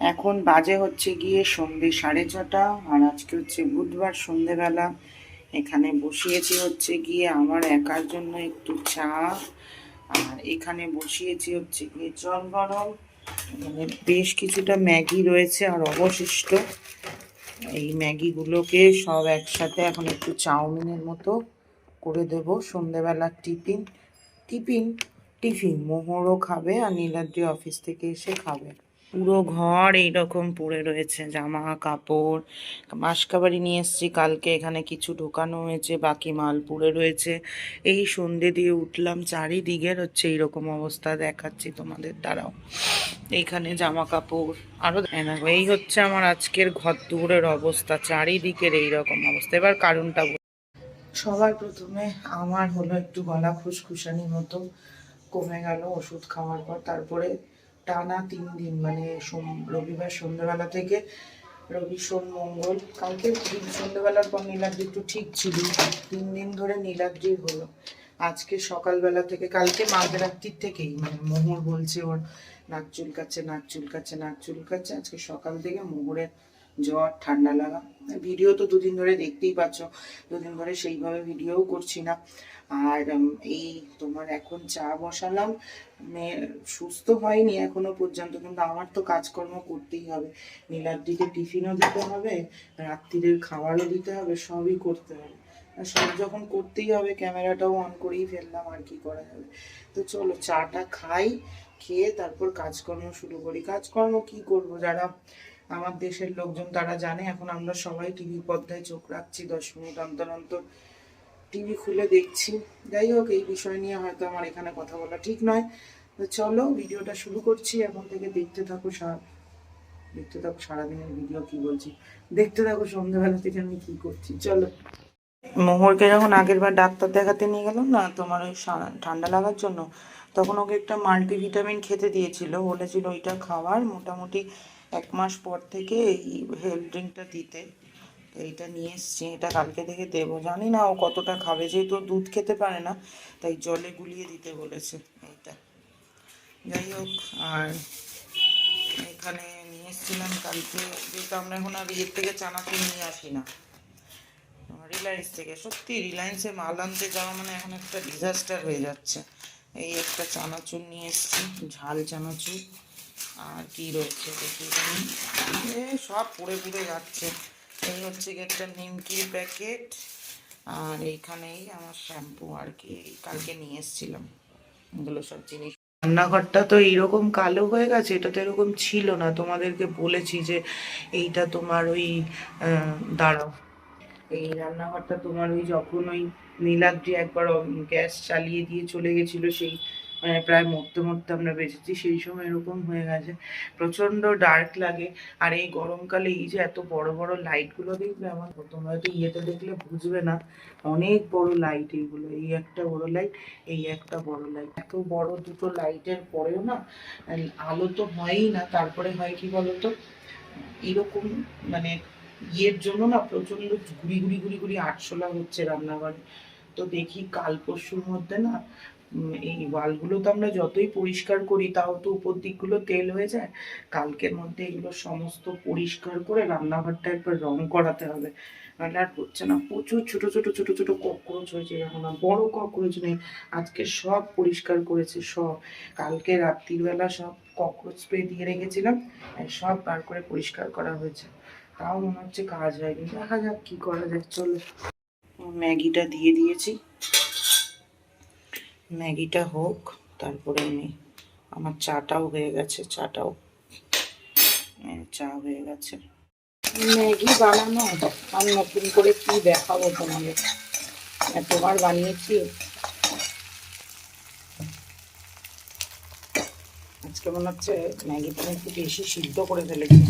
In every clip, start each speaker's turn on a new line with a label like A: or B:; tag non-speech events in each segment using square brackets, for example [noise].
A: এখন বাজে হচ্ছে গিয়ে সন্ধে সাড়ে ছটা, আর আজকে হচ্ছে বুধবার সন্ধেবেলা। এখানে বসিয়েছি হচ্ছে গিয়ে আমার একার জন্য একটু চা, আর এখানে বসিয়েছি হচ্ছে গিয়ে জল গরম। এখানে বেশ কিছুটা ম্যাগি রয়েছে, আর অবশিষ্ট এই ম্যাগিগুলোকে সব একসাথে এখন একটু চাউমিনের মতো করে দেব। সন্ধেবেলার টিফিন টিফিন টিফিন, মোহরও খাবে আর নীলাদ্রি অফিস থেকে এসে খাবে। পুরো ঘর এইরকম পড়ে রয়েছে জামা কাপড় মাসকাবারি নিয়ে এসেছি, কালকে এখানে কিছু ঢোকানো হয়েছে, বাকি মাল পড়ে রয়েছে। এই সন্ধে দিয়ে উঠলাম, চারিদিকের হচ্ছে এইরকম অবস্থা দেখাচ্ছি তোমাদের দ্বারাও এইখানে জামা কাপড় আরও এই হচ্ছে আমার আজকের ঘর দুয়ারের অবস্থা, চারিদিকের এইরকম অবস্থা। এবার কারণটা। সবার প্রথমে আমার হলো একটু গলা খুসখুসানি মতো, কমে গেল ওষুধ খাওয়ার পর, তারপরে টানা তিন দিন মানে রবিবার সন্ধ্যেবেলা থেকে রবি, সোম, মঙ্গল, কালকে সন্ধ্যেবেলার পর নীলাদ্রি একটু ঠিক ছিল। তিন দিন ধরে নীলাদ্রি হলো। আজকে সকালবেলা থেকে, কালকে মাঝরাত্রির থেকেই মানে মোহর বলছে ওর, নাক চুলকাচ্ছে নাক চুলকাচ্ছে নাক চুলকাচ্ছে। আজকে সকাল থেকে মোহরের জ্বর, ঠান্ডা লাগা। ভিডিও তো দুদিন ধরে দেখতেই পাচ্ছ, দুদিন ধরে সেইভাবে ভিডিওও করছি না। আর এই তোমার এখন চা বসালাম। মেয়ে সুস্থ হয়নি এখনও পর্যন্ত, কিন্তু আমার তো কাজকর্ম করতেই হবে। নীলার দিকে টিফিনও দিতে হবে, রাত্রিরের খাবারও দিতে হবে, সবই করতে হবে। সব যখন করতেই হবে, ক্যামেরাটাও অন করেই ফেললাম, আর কি করা যাবে। তো চলো, চাটা খাই, খেয়ে তারপর কাজকর্ম শুরু করি। কাজকর্ম কি করব? যারা আমার দেশের লোকজন, তারা জানে, এখন আমরা সবাই টিভি পর্দায় চোখ রাখছি, দশ মিনিট অন্তর অন্তর টিভি খুলে দেখছি। যাই হোক, এই বিষয় নিয়ে হয়তো আমার এখানে কথা বলা ঠিক নয়। তো চলো, ভিডিওটা শুরু করছি। এখন থেকে দেখতে থাকো দেখতে থাকো সারাদিনের ভিডিও কি বলছি? দেখতে থাকো সন্ধ্যাবেলা থেকে আমি কি করছি। চলো। মোহরকে যখন আগের বার ডাক্তার দেখাতে নিয়ে গেলাম না, তোমার ওই ঠান্ডা লাগার জন্য, তখন ওকে একটা মাল্টিভিটামিন খেতে দিয়েছিল। বলেছিল ওইটা খাওয়ার। মোটামুটি এক মাস পর থেকে এই হেলথ ড্রিঙ্কটা দিতে। এইটা নিয়ে এসছি, এটা কালকে থেকে দেবো। জানি না ও কতটা খাবে, যেহেতু দুধ খেতে পারে না, তাই জলে গুলিয়ে দিতে বলেছে এইটা। যাই হোক, আর এখানে নিয়ে এসেছিলাম কালকে, যেহেতু আমরা এখন আর ইয়ের থেকে চানাচুর নিয়ে আসি না। রিলায়েন্স থেকে, সত্যি রিলায়েন্সে মাল আনতে যাওয়া মানে এখন একটা ডিজাস্টার হয়ে যাচ্ছে। এই একটা চানাচুর নিয়ে এসেছি, ঝাল চানাচুর। আর কি রয়েছে দেখি সব পুড়ে পুড়ে যাচ্ছে। এই হচ্ছে একটা নিমকির প্যাকেট আর এইখানেই আমার শ্যাম্পু আর কি কালকে নিয়ে এসেছিলাম। এগুলো সব জিনিস। রান্নাঘরটা তো এইরকম কালো হয়ে গেছে, এটা তো এরকম ছিল না। তোমাদেরকে বলেছি যে এইটা তোমার ওই দাঁড়াও। এই রান্নাঘরটা তোমার ওই যখন ওই নীলাদ্রি একবার গ্যাস চালিয়ে দিয়ে চলে গেছিল সেই মানে প্রায় মরতে মরতে আমরা বেঁচেছি, সেই সময় এরকম হয়ে গেছে। প্রচণ্ড ডার্ক লাগে। আর এই গরমকালে এই যে এত বড় বড় লাইটগুলো দেখবে আমার, তোমরা হয়তো ইয়েতে দেখলে বুঝবে না। অনেক বড় লাইট এইগুলো, এই একটা বড় লাইট এই একটা বড় লাইট এত বড় দুটো লাইটের পরেও না, আলো তো হয়ই না। তারপরে হয় কি বলতো? এরকম মানে ইয়ের জন্য না প্রচণ্ড ঘুরি ঘুরি ঘুরি ঘুরি আটশোলা হচ্ছে রান্নাঘরে। তো দেখি কাল পরশুর মধ্যে না এই ওয়ালগুলো তো আমরা যতই পরিষ্কার করি, তাও তো উপর দিকগুলো তেল হয়ে যায়। কালকের মধ্যে এগুলো সমস্ত পরিষ্কার করে রান্নাঘরটা একবার রং করাতে হবে। নাহলে আর হচ্ছে না, প্রচুর ছোট ছোট ছোট ছোট ককরোচ হয়েছে এখন আর বড় ককরোচ নেই। আজকে সব পরিষ্কার করেছে, সব। কালকে রাত্রিবেলা সব ককরোচ স্প্রে দিয়ে রেখেছিলাম সব বার করে পরিষ্কার করা হয়েছে। তাও মনে হচ্ছে কাজ হয়নি। দেখা যাক কি করা যায়, চলো। ম্যাগিটা দিয়ে দিয়েছি। ম্যাগিটা হোক, তারপরে আমি আমার চাটাও হয়ে গেছে, চাটাও চা হয়ে গেছে। ম্যাগি বানানো? আর নতুন করে কি দেখাবো তোমাদের? এতবার বানিয়েছি। আজকে মনে হচ্ছে ম্যাগিটা একটু বেশি সিদ্ধ করে ফেলেছি।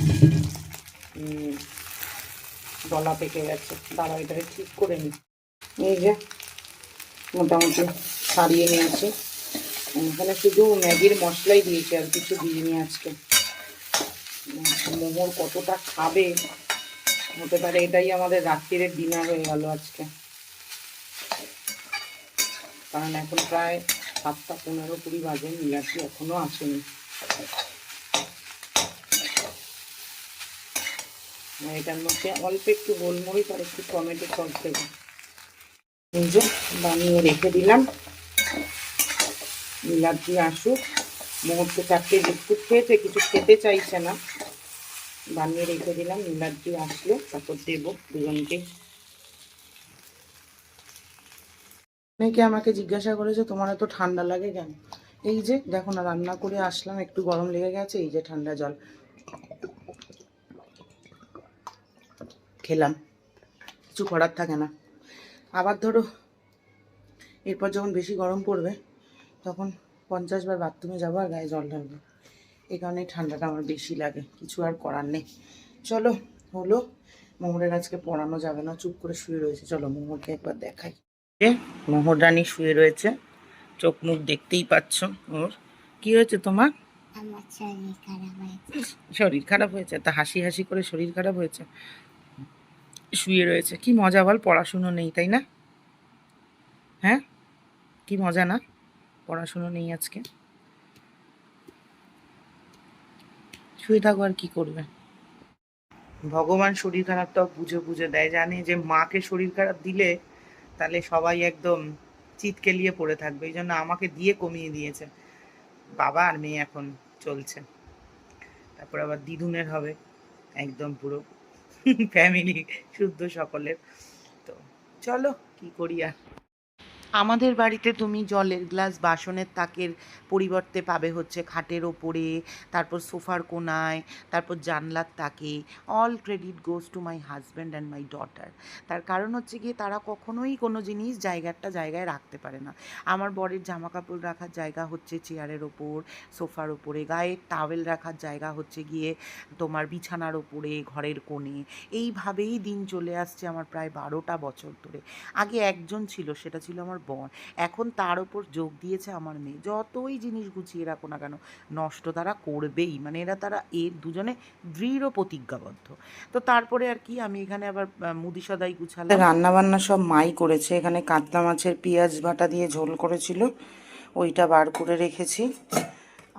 A: গলা পেকে গেছে। দাঁড়া এটাকে ঠিক করে নি। এই যে, মোটামুটি ছাড়িয়ে নিয়েছি। এখানে শুধু ম্যাগির মশলাই দিয়েছি আর কিছু দিইনি আজকে। মোমোর কতটা খাবে? হতে পারে এটাই আমাদের রাত্রিরের ডিনার হয়ে গেল আজকে। কারণ এখন প্রায় সাতটা পনেরো কুড়ি বাজে মিলাচ্ছি এখনও আসেনি। এটার মধ্যে অল্প একটু গোলমরিচ আর একটু টমেটো সস দেবো। বানিয়ে রেখে দিলাম। নীলাদ্রি আসুক। মুহূর্তে চারটে বিস্কুট খেয়েছে, কিছু খেতে চাইছে না। বানিয়ে রেখে দিলাম নীলাদ্রি আসলে, তারপর দেবো দুজনকে। অনেকে আমাকে জিজ্ঞাসা করেছে, তোমার এত ঠান্ডা লাগে কেন? এই যে, দেখো না, রান্না করে আসলাম, একটু গরম লেগে গেছে, এই যে ঠান্ডা জল। খেলাম, কিছু করার থাকে না। আবার ধরো, এরপর যখন বেশি গরম পড়বে তখন পঞ্চাশ বার বাথরুমে যাব আর গায়ে জল ঢালবো। এই কারণে ঠান্ডাটা আমার বেশি লাগে কিছু আর করার নেই। চলো হলো মোহরের আজকে পড়ানো যাবে না চুপ করে শুয়ে রয়েছে। চলো মোহরকে একবার দেখাই। এ, মোহররানী শুয়ে রয়েছে। চোখ মুখ দেখতেই পাচ্ছ ওর। কি হয়েছে তোমার?
B: শরীর খারাপ হয়েছে।
A: শরীর খারাপ হয়েছে? তা হাসি হাসি করে শরীর খারাপ হয়েছে? শুয়ে রয়েছে। কি মজা বল পড়াশুনো নেই তাই না? হ্যাঁ? কি মজা না? পড়াশুনো নেই আজকে। শুয়ে থাকো আর কি করবে? ভগবান শরীর খারাপটাও বুঝে বুঝে দেয়, জানে যে মাকে শরীর খারাপ দিলে তাহলে সবাই একদম চিৎকেলিয়ে পড়ে থাকবে, এই জন্য আমাকে দিয়ে কমিয়ে দিয়েছে। বাবা আর মেয়ে এখন চলছে। তারপর আবার দিদুনের হবে, একদম পুরো [laughs] ফ্যামিলি শুদ্ধ সকলের। তো চলো, কি করি আর? আমাদের বাড়িতে তুমি জলের গ্লাস, বাসনের তাকের পরিবর্তে পাবে হচ্ছে খাটের ওপরে, তারপর সোফার কোনায়, তারপর জানলার তাকে। All credit goes to my husband and my daughter তার কারণ হচ্ছে গিয়ে তারা কখনোই কোনো জিনিস জায়গাটা জায়গায় রাখতে পারে না। আমার বরের জামা কাপড় রাখার জায়গা হচ্ছে চেয়ারের ওপর, সোফার ওপরে, গায়ে টাওয়েল রাখার জায়গা হচ্ছে গিয়ে তোমার বিছানার ওপরে, ঘরের কোণে। এইভাবেই দিন চলে আসছে আমার প্রায় বারোটা বছর ধরে। আগে একজন ছিল, সেটা ছিল আমার বোন এখন তার ওপর যোগ দিয়েছে আমার মেয়ে। যতই জিনিস গুছিয়ে রাখো না কেন, নষ্ট তারা করবেই। মানে এরা তারা এর দুজনে দৃঢ় প্রতিজ্ঞাবদ্ধ। তো তারপরে আর কি, আমি এখানে আবার মুদি সদাই গুছালাম। রান্না বান্না সব মাই করেছে। এখানে কাতলা মাছের পেঁয়াজ বাটা দিয়ে ঝোল করেছিল। ওইটা বার করে রেখেছি।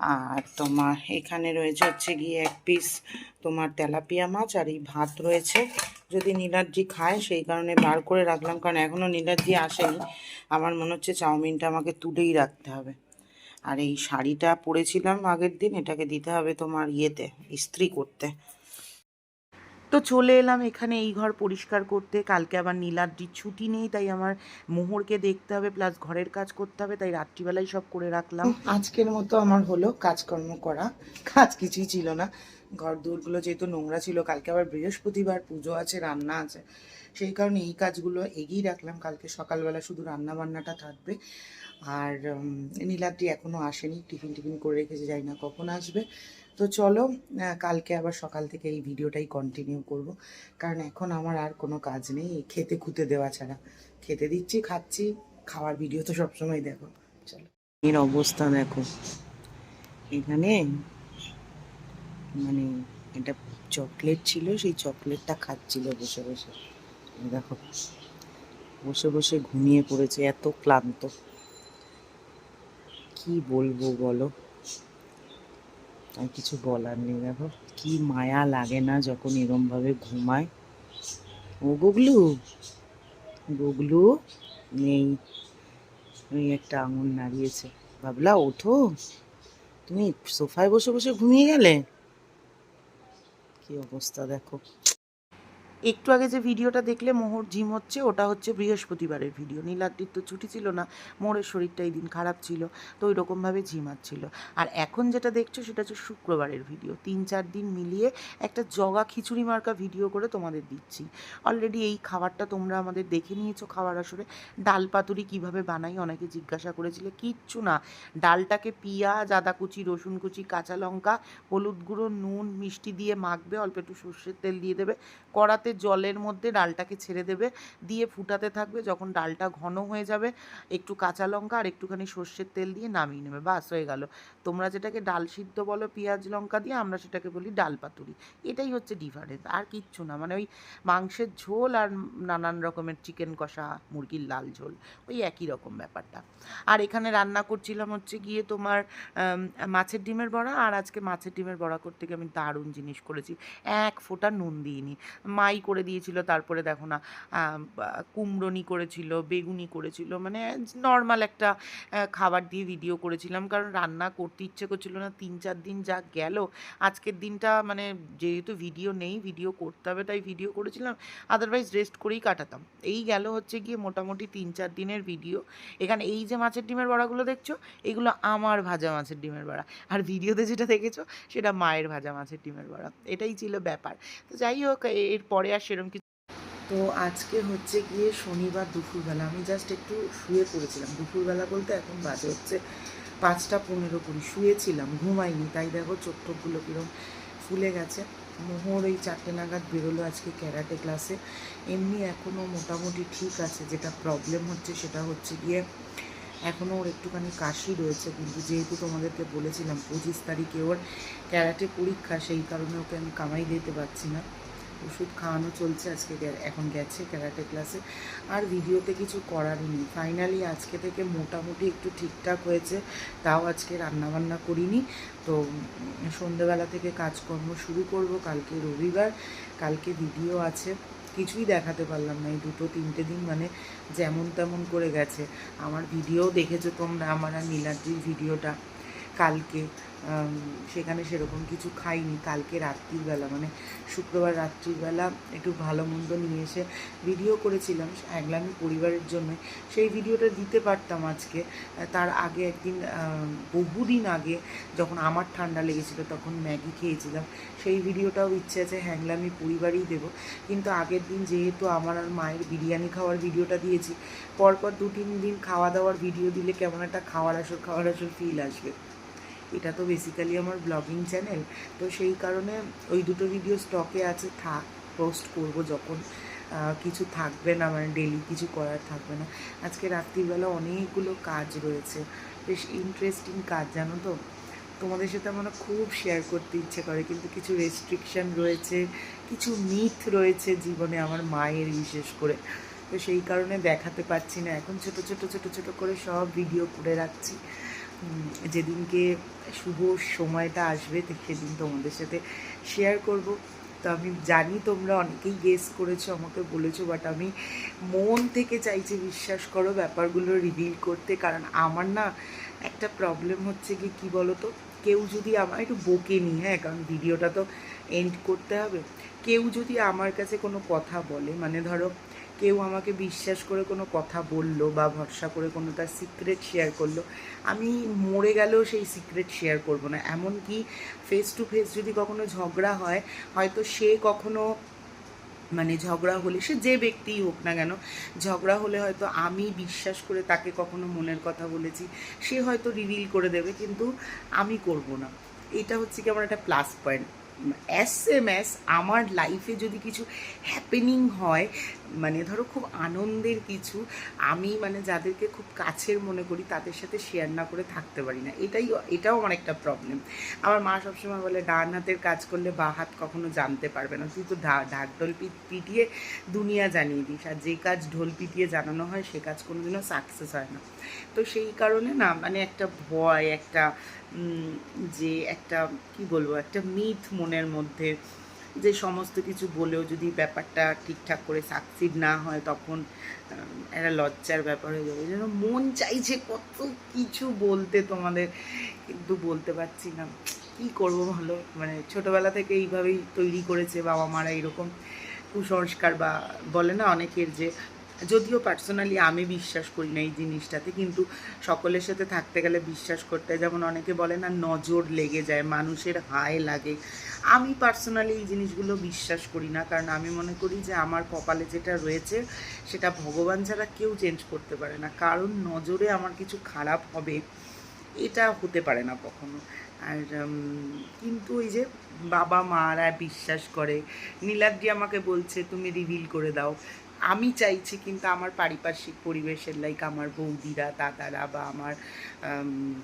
A: আর তোমার এখানে রয়েছে হচ্ছে গিয়ে এক পিস তোমার তেলাপিয়া মাছ আর এই ভাত রয়েছে। যদি নীলাদ্রি খায়, সেই কারণে বার করে রাখলাম, কারণ এখনও নীলাদ্রি আসেনি। আমার মনে হচ্ছে চাউমিনটা আমাকে তুলেই রাখতে হবে। আর এই শাড়িটা পরেছিলাম আগের দিন, এটাকে দিতে হবে তোমার ইয়েতে, ইস্ত্রি করতে। তো চলে এলাম এখানে এই ঘর পরিষ্কার করতে। কালকে আবার নীলাদ্রির ছুটি নেই, তাই আমার মোহরকে দেখতে হবে প্লাস ঘরের কাজ করতে হবে, তাই রাত্রিবেলায় সব করে রাখলাম। আজকের মতো আমার হলো কাজকর্ম করা। কাজ কিছুই ছিল না। ঘর দূরগুলো যেহেতু নোংরা ছিল, কালকে আবার বৃহস্পতিবার পুজো আছে, রান্না আছে। সেই কারণে এই কাজগুলো এগিয়ে রাখলাম। কালকে সকালবেলা শুধু রান্না বান্নাটা থাকবে। আর নীলাদ্রি এখনও আসেনি, টিফিন টিফিন করে রেখেছে যাই না কখন আসবে। তো চলো কালকে আবার সকাল থেকে এই ভিডিওটাই কন্টিনিউ করব। কারণ এখন আমার আর কোনো কাজ নেই খেতে খুঁতে দেওয়া ছাড়া। খেতে দিচ্ছি, খাচ্ছি, খাওয়ার ভিডিও তো সবসময় দেখো। চলো। এর অবস্থা দেখো। এখানে মানে এটা চকলেট ছিল, সেই চকলেটটা খাচ্ছিল বসে বসে। দেখো, বসে বসে ঘুমিয়ে পড়েছে, এত ক্লান্ত। কি বলব বলো? আর কিছু বলার নেই। দেখো, কি মায়া লাগে না যখন এরমভাবে ঘুমায়। ও গুগলু গুগলু, নেই। ওই একটা আঙুল নাড়িয়েছে। বাবলা, ওঠো। তুমি সোফায় বসে বসে ঘুমিয়ে গেলে? কি অবস্থা দেখো। একটু আগে যে ভিডিওটা দেখলে মোহর জিম হচ্ছে, ওটা হচ্ছে বৃহস্পতিবারের ভিডিও। নীলাদ্রির তো ছুটি ছিল না মোহরের শরীরটা এই দিন খারাপ ছিল, তো ওই রকমভাবে ঝিমাচ্ছিল আর এখন যেটা দেখছ, সেটা হচ্ছে শুক্রবারের ভিডিও। তিন চার দিন মিলিয়ে একটা জগা খিচুড়ি মার্কা ভিডিও করে তোমাদের দিচ্ছি। অলরেডি এই খাবারটা তোমরা আমাদের দেখে নিয়েছো খাওয়ার আসরে। ডাল পাতুরি কীভাবে বানাই অনেকে জিজ্ঞাসা করেছিলে, কিচ্ছু না। ডালটাকে পিঁয়াজ, আদা কুচি, রসুন কুচি, কাঁচা লঙ্কা, হলুদ গুঁড়ো, নুন, মিষ্টি দিয়ে মাখবে, অল্প একটু সর্ষের তেল দিয়ে দেবে। কড়াতে
C: জলের মধ্যে ডালটাকে ছেড়ে দেবে। দিয়ে ফুটাতে থাকবে, যখন ডালটা ঘন হয়ে যাবে, একটু কাঁচা লঙ্কা আর একটুখানি সর্ষের তেল দিয়ে নামিয়ে নেবে। বাস, হয়ে গেল। তোমরা যেটাকে ডাল সিদ্ধ বলো, পেঁয়াজ লঙ্কা দিয়ে, আমরা সেটাকে বলি ডাল পাতুরি। এটাই হচ্ছে ডিফারেন্স আর কিচ্ছু না। মানে ওই মাংসের ঝোল আর নানান রকমের চিকেন কষা, মুরগির লাল ঝোল, ওই একই রকম ব্যাপারটা। আর এখানে রান্না করছিলাম হচ্ছে গিয়ে তোমার মাছের ডিমের বড়া, আর আজকে মাছের ডিমের বড়া করতে গিয়ে আমি দারুণ জিনিস করেছি। এক ফোঁটা নুন দিইনি। মাই করে দিয়েছিল, তারপরে দেখো না কুমড়োনি করেছিল, বেগুনি করেছিল মানে নর্মাল একটা খাবার দিয়ে ভিডিও করেছিলাম, কারণ রান্না করতে ইচ্ছে করছিল না, তিন চার দিন যা গেল, আজকের দিনটা মানে যেহেতু ভিডিও নেই ভিডিও করতে হবে তাই ভিডিও করেছিলাম আদারওয়াইজ রেস্ট করেই কাটাতাম। এই গেল হচ্ছে গিয়ে মোটামুটি তিন চার দিনের ভিডিও এখানে এই যে মাছের ডিমের বড়াগুলো দেখছ, এগুলো আমার ভাজা মাছের ডিমের বড়া, আর ভিডিওতে যেটা দেখেছ, সেটা মায়ের ভাজা মাছের ডিমের বড়া, এটাই ছিল ব্যাপার। তো যাই হোক, এরপরে আর সেরকম কিছু তো আজকে হচ্ছে গিয়ে শনিবার দুপুরবেলা, আমি জাস্ট একটু শুয়ে পড়েছিলাম। দুপুরবেলা বলতে এখন বাজে হচ্ছে পাঁচটা পনেরো কুড়ি, শুয়েছিলাম, ঘুমাইনি। তাই দেখো চোখ টোকগুলো কীরকম ফুলে গেছে। মোহর এই চারটে নাগাদ বেরোলো আজকে ক্যারাটে ক্লাসে। এমনি এখনও মোটামুটি ঠিক আছে। যেটা প্রবলেম হচ্ছে সেটা হচ্ছে গিয়ে এখনও ওর একটুখানি কাশি রয়েছে। কিন্তু যেহেতু তোমাদেরকে বলেছিলাম পঁচিশ তারিখে ওর ক্যারাটে পরীক্ষা, সেই কারণে ওকে আমি কামাই দিতে পারছি না। ওষুধ খাওয়ানো চলছে, আজকে এখন গেছে ক্যারাটে ক্লাসে আর ভিডিওতে কিছু করারই নেই। ফাইনালি আজকে থেকে মোটামুটি একটু ঠিকঠাক হয়েছে, তাও আজকে রান্নাবান্না করিনি। তো সন্ধেবেলা থেকে কাজকর্ম শুরু করব, কালকে রবিবার, কালকে ভিডিও আছে। কিছুই দেখাতে পারলাম না, এই দুটো তিনটে দিন মানে যেমন তেমন করে গেছে। আমার ভিডিও দেখেছ তোমরা, আমার আর নীলাদ্রির ভিডিওটা কালকে সেখানে সেরকম কিছু খাইনি। কালকে রাত্রির বেলা মানে শুক্রবার রাত্রিবেলা একটু ভালো মন্দ নিয়ে এসে ভিডিও করেছিলাম একলামি পরিবারের জন্য। সেই ভিডিওটা দিতে পারতাম আজকে। তার আগে একদিন বহুদিন আগে যখন আমার ঠান্ডা লেগেছিল তখন ম্যাগি খেয়েছিলাম। সেই ভিডিওটাও ইচ্ছে আছে হ্যাংলামি পরিবারই দেবো। কিন্তু আগের দিন যেহেতু আমার আর মায়ের বিরিয়ানি খাওয়ার ভিডিওটা দিয়েছি, পরপর দু তিন দিন খাওয়া দাওয়ার ভিডিও দিলে কেমন একটা খাওয়ার আসর খাওয়ার আসর ফিল আসবে। এটা তো বেসিক্যালি আমার ব্লগিং চ্যানেল তো সেই কারণে ওই দুটো ভিডিও স্টকে আছে, থাক পোস্ট করব যখন। কিছু থাকবে না মানে ডেলি কিছু করার থাকবে না। আজকে রাত্রিবেলা অনেকগুলো কাজ রয়েছে, বেশ ইন্টারেস্টিং কাজ, জানো তো? তোমাদের সাথে আমার খুব শেয়ার করতে ইচ্ছে করে, কিন্তু কিছু রেস্ট্রিকশন রয়েছে, কিছু মিথ রয়েছে জীবনে আমার মায়ের বিশেষ করে। তো সেই কারণে দেখাতে পারছি না। এখন ছোট ছোট ছোট ছোট করে সব ভিডিও করে রাখছি। যেদিনকে শুভ সময়টা আসবে সেদিন তোমাদের সাথে শেয়ার করব। তো আমি জানি তোমরা অনেকেই গেস করেছ, আমাকে বলেছ বাট আমি মন থেকে চাইছি বিশ্বাস করো ব্যাপারগুলো রিভিল করতে। কারণ আমার না একটা প্রবলেম হচ্ছে কি, কী বলো তো কেউ যদি আমার, একটু বকে নি হ্যাঁ কারণ ভিডিওটা তো এন্ড করতে হবে। কেউ যদি আমার কাছে কোনো কথা বলে মানে ধরো কেউ আমাকে বিশ্বাস করে কোনো কথা বলল বা ভরসা করে কোনো তার সিক্রেট শেয়ার করল, আমি মরে গেলেও সেই সিক্রেট শেয়ার করব না। এমনকি ফেস টু ফেস যদি কখনো ঝগড়া হয়, হয়তো সে কখনো মানে ঝগড়া হলে, সে যে ব্যক্তিই হোক না কেন, ঝগড়া হলে হয়তো আমি বিশ্বাস করে তাকে কখনো মনের কথা বলেছি, সে হয়তো রিভিল করে দেবে, কিন্তু আমি করব না। এটা হচ্ছে কি আমার একটা plus point S M S আমার লাইফে যদি কিছু হ্যাপেনিং হয় মানে ধরো খুব আনন্দের কিছু, আমি মানে যাদেরকে খুব কাছের মনে করি তাদের সাথে শেয়ার না করে থাকতে পারি না। এটাই, এটাও আমার একটা প্রবলেম আমার মা সবসময় বলে, ডান হাতের কাজ করলে বা হাত কখনো জানতে পারবে না। তুই তো ঢাক ঢোল পিট- পিটিয়ে দুনিয়া জানিয়ে দিস। আর যে কাজ ঢোল পিটিয়ে জানানো হয়, সে কাজ কোনোদিনও সাকসেস হয় না। তো সেই কারণে না মানে একটা ভয়, একটা যে একটা, কি বলব, একটা মিথ মনের মধ্যে যে সমস্ত কিছু বলেও যদি ব্যাপারটা ঠিকঠাক করে সাকসিড না হয়, তখন একটা লজ্জার ব্যাপার হয়ে যাবে। যেন মন চাইছে কত কিছু বলতে তোমাদের, কিন্তু বলতে পারছি না। কি করব ভালো মানে ছোটোবেলা থেকে এইভাবেই তৈরি করেছে বাবা মারা এরকম কুসংস্কার বা বলে না অনেকের যে যদিও পার্সোনালি আমি বিশ্বাস করি না এই জিনিসটাতে, কিন্তু সকলের সাথে থাকতে গেলে বিশ্বাস করতে হয়। যেমন অনেকে বলে না, নজর লেগে যায়, মানুষের হায় লাগে। আমি পার্সোনালি এই জিনিসগুলো বিশ্বাস করি না, কারণ আমি মনে করি যে আমার কপালে যেটা রয়েছে, সেটা ভগবান ছাড়া কেউ চেঞ্জ করতে পারে না। কারণ নজরে আমার কিছু খারাপ হবে, এটা হতে পারে না কখনো। আর কিন্তু ওই যে বাবা মারা বিশ্বাস করে, নীলাদ্রি আমাকে বলছে, তুমি রিভিল করে দাও। আমি চাইছি কিন্তু আমার পারিপার্শ্বিক পরিবেশের লাইক আমার বৌদিরা, দাদারা বা আমার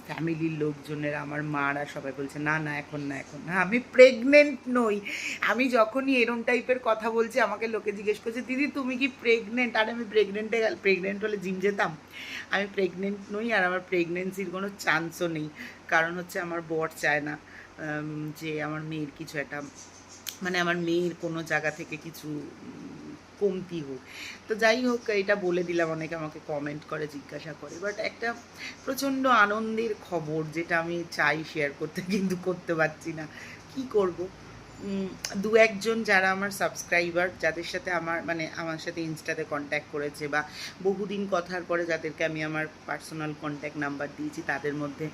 C: ফ্যামিলির লোকজনেরা, আমার মারা সবাই বলছে, না না, এখন না এখন না, আমি প্রেগনেন্ট নই। আমি যখনই এরম টাইপের কথা বলছি, আমাকে লোকে জিজ্ঞেস করছে, দিদি, তুমি কি প্রেগনেন্ট আর, আমি প্রেগনেন্টে প্রেগনেন্ট হলে জিম যেতাম। আমি প্রেগনেন্ট নই আর আমার প্রেগনেন্সির কোনো চান্সও নেই। কারণ হচ্ছে আমার বর চায় না যে আমার মেয়ের কিছু একটা মানে আমার মেয়ের কোনো জায়গা থেকে কিছু কমতি হোক। তো যাই হোক, এটা বলে দিলাম, অনেকে আমাকে কমেন্ট করে, জিজ্ঞাসা করে। বাট একটা প্রচণ্ড আনন্দের খবর যেটা আমি চাই শেয়ার করতে, কিন্তু করতে পারছি না। কি করব? দু একজন যারা আমার সাবস্ক্রাইবার যাদের সাথে আমার মানে আমার সাথে ইনস্টাতে কন্ট্যাক্ট করেছে বা বহুদিন কথার পরে যাদেরকে আমি আমার পার্সোনাল কন্ট্যাক্ট নাম্বার দিয়েছি, তাদের মধ্যে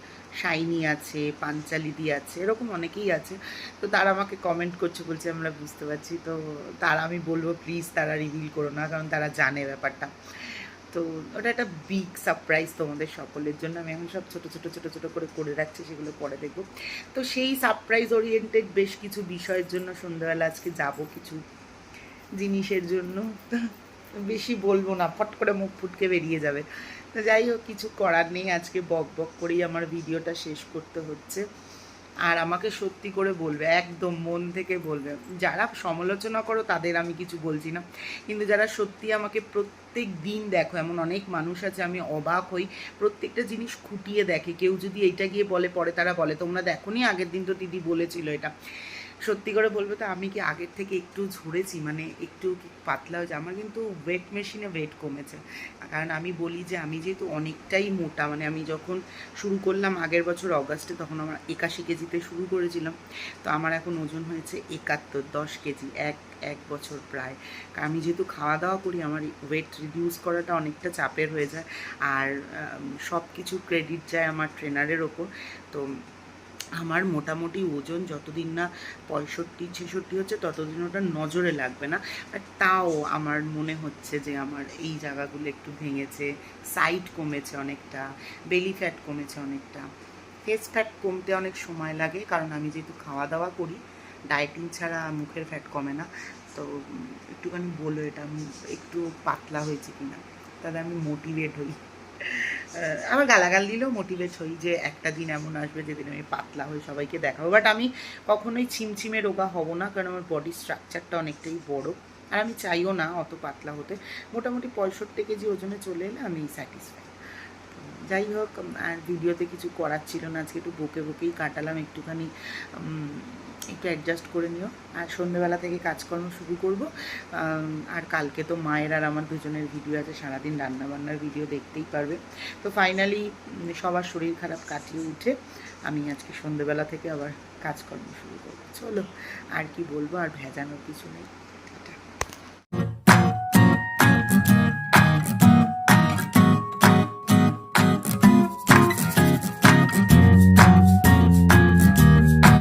C: শাইনি আছে, পাঞ্চালিদি আছে, এরকম অনেকেই আছে। তো তারা আমাকে কমেন্ট করছে, বলছে, আমরা বুঝতে পারছি। তো তারা আমি বলব প্লিজ তারা রিভিল করো না, কারণ তারা জানে ব্যাপারটা। তো ওটা একটা বিগ সারপ্রাইজ তোমাদের সকলের জন্য। আমি এখন সব ছোটো ছোটো ছোটো ছোটো করে করে রাখছি, সেগুলো পরে দেখব। তো সেই সারপ্রাইজ ওরিয়েন্টেড বেশ কিছু বিষয়ের জন্য সন্ধ্যাবেলা আজকে যাব কিছু জিনিসের জন্য। বেশি বলব না, ফট করে মুখ ফুটকে বেরিয়ে যাবে। তো যাই হোক, কিছু করার নেই, আজকে বক বক করেই আমার ভিডিওটা শেষ করতে হচ্ছে। আর আমাকে সত্যি করে বলবে, একদম মন থেকে বলবে। যারা সমালোচনা করো, তাদের আমি কিছু বলছি না। কিন্তু যারা সত্যি আমাকে প্রত্যেক দিন দেখো, এমন অনেক মানুষ আছে, আমি অবাক হই। প্রত্যেকটা জিনিস খুঁটিয়ে দেখে। কেউ যদি এইটা গিয়ে বলে, পরে তারা বলে, তোমরা দেখো নি আগের দিন তো দিদি বলেছিল এটা। সত্যি করে বলব তো, আমি কি আগের থেকে একটু ঝরেছি? মানে একটু পাতলা হয়েছে? আমার কিন্তু ওয়েট মেশিনে ওয়েট কমেছে। কারণ আমি বলি যে, আমি যেহেতু অনেকটাই মোটা মানে আমি যখন শুরু করলাম আগের বছর অগাস্টে তখন আমার একাশি কেজিতে শুরু করেছিলাম। তো আমার এখন ওজন হয়েছে একাত্তর, দশ কেজি, এক এক বছর প্রায়। আমি যেহেতু খাওয়া দাওয়া করি, আমার ওয়েট রিডিউস করাটা অনেকটা চাপের হয়ে যায়। আর সব কিছু ক্রেডিট যায় আমার ট্রেনারের ওপর। তো আমার মোটামুটি ওজন যতদিন না পঁয়ষট্টি, ছেষট্টি হচ্ছে, ততদিন ওটা নজরে লাগবে না। বাট তাও আমার মনে হচ্ছে যে আমার এই জায়গাগুলো একটু ভেঙেছে সাইড কমেছে অনেকটা বেলি ফ্যাট কমেছে অনেকটা। ফেস ফ্যাট কমতে অনেক সময় লাগে, কারণ আমি যেহেতু খাওয়া দাওয়া করি ডায়েটিং ছাড়া মুখের ফ্যাট কমে না। তো একটুখানি বলো এটা, আমি একটু পাতলা হয়েছে কিনা? তাহলে আমি মোটিভেট হই। আমার গালাগাল দিলেও মোটিভেট হই যে একটা দিন এমন আসবে যেদিন আমি পাতলা হই সবাইকে দেখাবো। বাট আমি কখনোই ছিমছিমে রোগা হব না, কারণ আমার বডি স্ট্রাকচারটা অনেকটাই বড়। আর আমি চাইও না অত পাতলা হতে। মোটামুটি পঁয়ষট্টি কেজি ওজনে চলে এলে আমি স্যাটিসফাই যাই হোক আর ভিডিওতে কিছু করার ছিল না, আজকে একটু বকে বকেই কাটালাম, একটুখানি একটু অ্যাডজাস্ট করে নিও। আর সন্ধ্যেবেলা থেকে কাজকর্ম শুরু করব। আর কালকে তো মায়ের আর আমার দুজনের ভিডিও আছে, সারাদিন রান্নাবান্নার ভিডিও দেখতেই পারবে। তো ফাইনালি সবার শরীর খারাপ কাটিয়ে উঠে আমি আজকে সন্ধ্যেবেলা থেকে আবার কাজকর্ম শুরু করব। চলো, আর কি বলব? আর ভেজানোর কিছু নেই।